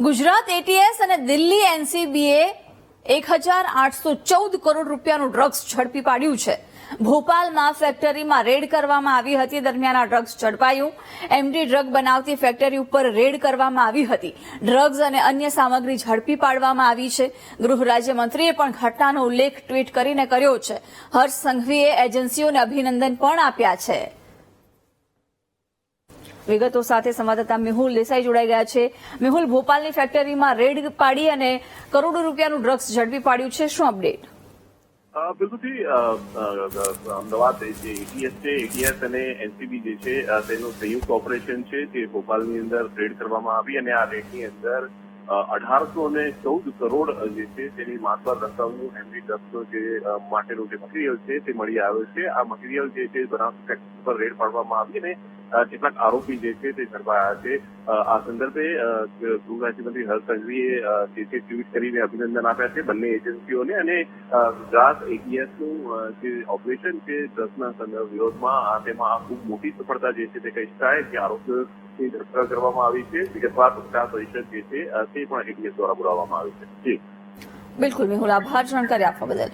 Gujarat ATS અને દિલ્હી એનસીબીએ એક હજાર આઠસો ચૌદ કરોડ રૂપિયાનું ડ્રગ્સ ઝડપી પાડ્યું છે. ભોપાલમાં ફેક્ટરીમાં રેડ કરવામાં આવી હતી, દરમિયાન આ ડ્રગ્સ ઝડપાયું. એમડી ડ્રગ બનાવતી ફેક્ટરી ઉપર રેડ કરવામાં આવી હતી. ડ્રગ્સ અને અન્ય સામગ્રી ઝડપી પાડવામાં આવી છે. ગૃહ રાજ્યમંત્રીએ પણ ઘટનાનો ઉલ્લેખ ટ્વીટ કરીને કર્યો છે. હર્ષ સંઘવીએ એજન્સીઓને અભિનંદન પણ આપ્યા છે. વિગતો સાથે સંવાદદાતા મેહુલ દેસાઈ જોડાઈ ગયા છે. મેહુલ, ભોપાલની ફેક્ટરીમાં રેડ પાડી અને કરોડો રૂપિયાનું ડ્રગ્સ ઝડપી પાડ્યું છે. શું અપડેટ બિલકુલથી અમદાવાદ જે એટીએસ છે એટીએસ અને એનસીબી જે છે તેનું સંયુક્ત ઓપરેશન છે તે ભોપાલની અંદર રેડ કરવામાં આવી અને આ રેડની અંદર અઢારસો ને ચૌદ કરોડ જે છે તેની માતબર રકમનું એમની ડ્રગ્સનો જે માટેનું જે મટીરિયલ છે તે મળી આવ્યો છે. આ મટીરિયલ જે છે બનાસ પર રેડ પાડવામાં આવી અને કેટલાક આરોપી જે છે તે ઝડપાયા છે. આ સંદર્ભે ગૃહ રાજ્યમંત્રી હર્ષ સંઘવીએ જે છે ટ્વીટ કરીને અભિનંદન આપ્યા છે બંને એજન્સીઓને અને ગુજરાત એટીએસનું જે ઓપરેશન છે ડ્રગ્સના વિરોધમાં તેમાં આ ખૂબ મોટી સફળતા જે છે તે કહી શકાય કે આરોપીઓની ધરપકડ કરવામાં આવી છે. વિગતવાર પત્રકાર પરિષદ જે છે તે પણ એટીએસ દ્વારા બોલાવવામાં આવી છે. જી. બિલકુલ મેહુલ આભાર જાણકારી આપવા બદલ.